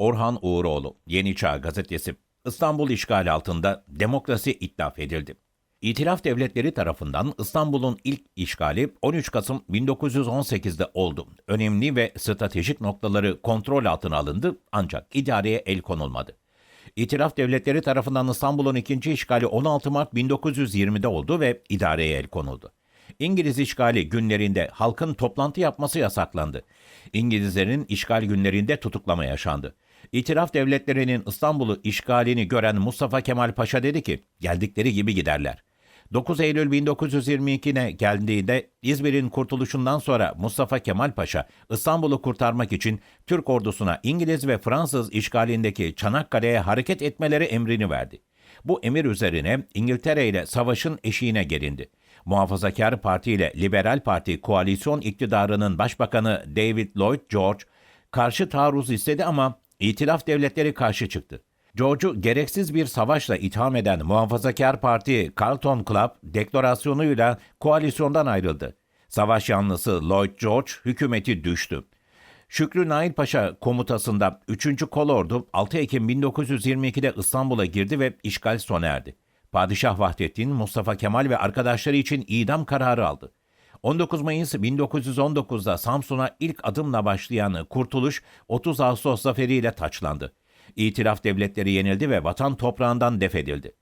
Orhan Uğuroğlu, Yeni Çağ Gazetesi. İstanbul işgal altında demokrasi itlaf edildi. İtilaf devletleri tarafından İstanbul'un ilk işgali 13 Kasım 1918'de oldu. Önemli ve stratejik noktaları kontrol altına alındı ancak idareye el konulmadı. İtilaf devletleri tarafından İstanbul'un ikinci işgali 16 Mart 1920'de oldu ve idareye el konuldu. İngiliz işgali günlerinde halkın toplantı yapması yasaklandı. İngilizlerin işgal günlerinde tutuklama yaşandı. İtiraf devletlerinin İstanbul'u işgalini gören Mustafa Kemal Paşa dedi ki, geldikleri gibi giderler. 9 Eylül 1922'ne geldiğinde İzmir'in kurtuluşundan sonra Mustafa Kemal Paşa İstanbul'u kurtarmak için Türk ordusuna İngiliz ve Fransız işgalindeki Çanakkale'ye hareket etmeleri emrini verdi. Bu emir üzerine İngiltere ile savaşın eşiğine gelindi. Muhafazakar Parti ile Liberal Parti koalisyon iktidarının başbakanı David Lloyd George karşı taarruz istedi ama İtilaf devletleri karşı çıktı. George'u gereksiz bir savaşla itham eden Muhafazakar Parti Carlton Club deklarasyonuyla koalisyondan ayrıldı. Savaş yanlısı Lloyd George hükümeti düştü. Şükrü Nail Paşa komutasında 3. Kolordu 6 Ekim 1922'de İstanbul'a girdi ve işgal sona erdi. Padişah Vahdettin, Mustafa Kemal ve arkadaşları için idam kararı aldı. 19 Mayıs 1919'da Samsun'a ilk adımla başlayan kurtuluş 30 Ağustos zaferiyle taçlandı. İtilaf devletleri yenildi ve vatan toprağından defedildi.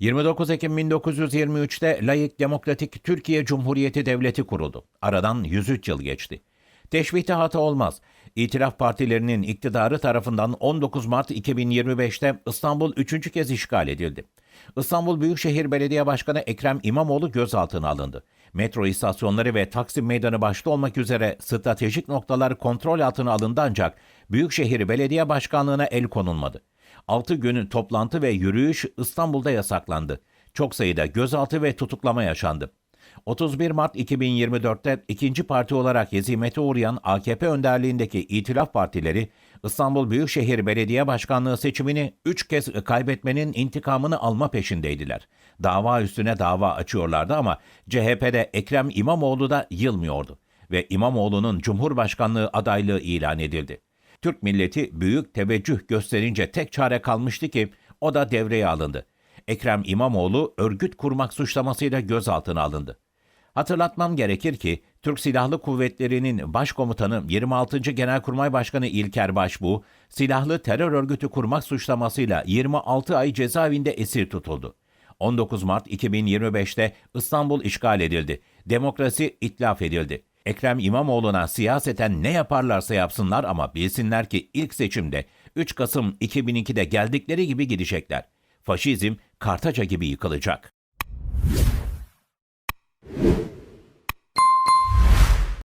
29 Ekim 1923'te layık demokratik Türkiye Cumhuriyeti Devleti kuruldu. Aradan 103 yıl geçti. Teşbihte hata olmaz. İtilaf partilerinin iktidarı tarafından 19 Mart 2025'te İstanbul üçüncü kez işgal edildi. İstanbul Büyükşehir Belediye Başkanı Ekrem İmamoğlu gözaltına alındı. Metro istasyonları ve Taksim Meydanı başta olmak üzere stratejik noktalar kontrol altına alındı ancak Büyükşehir Belediye Başkanlığı'na el konulmadı. 6 günün toplantı ve yürüyüş İstanbul'da yasaklandı. Çok sayıda gözaltı ve tutuklama yaşandı. 31 Mart 2024'te ikinci parti olarak hezimete uğrayan AKP önderliğindeki İtilaf Partileri İstanbul Büyükşehir Belediye Başkanlığı seçimini 3 kez kaybetmenin intikamını alma peşindeydiler. Dava üstüne dava açıyorlardı ama CHP'de Ekrem İmamoğlu da yılmıyordu ve İmamoğlu'nun Cumhurbaşkanlığı adaylığı ilan edildi. Türk milleti büyük teveccüh gösterince tek çare kalmıştı ki o da devreye alındı. Ekrem İmamoğlu örgüt kurmak suçlamasıyla gözaltına alındı. Hatırlatmam gerekir ki Türk Silahlı Kuvvetleri'nin başkomutanı 26. Genelkurmay Başkanı İlker Başbuğ, silahlı terör örgütü kurmak suçlamasıyla 26 ay cezaevinde esir tutuldu. 19 Mart 2025'te İstanbul işgal edildi. Demokrasi itlaf edildi. Ekrem İmamoğlu'na siyaseten ne yaparlarsa yapsınlar ama bilsinler ki ilk seçimde 3 Kasım 2002'de geldikleri gibi gidecekler. Faşizm Kartaca gibi yıkılacak.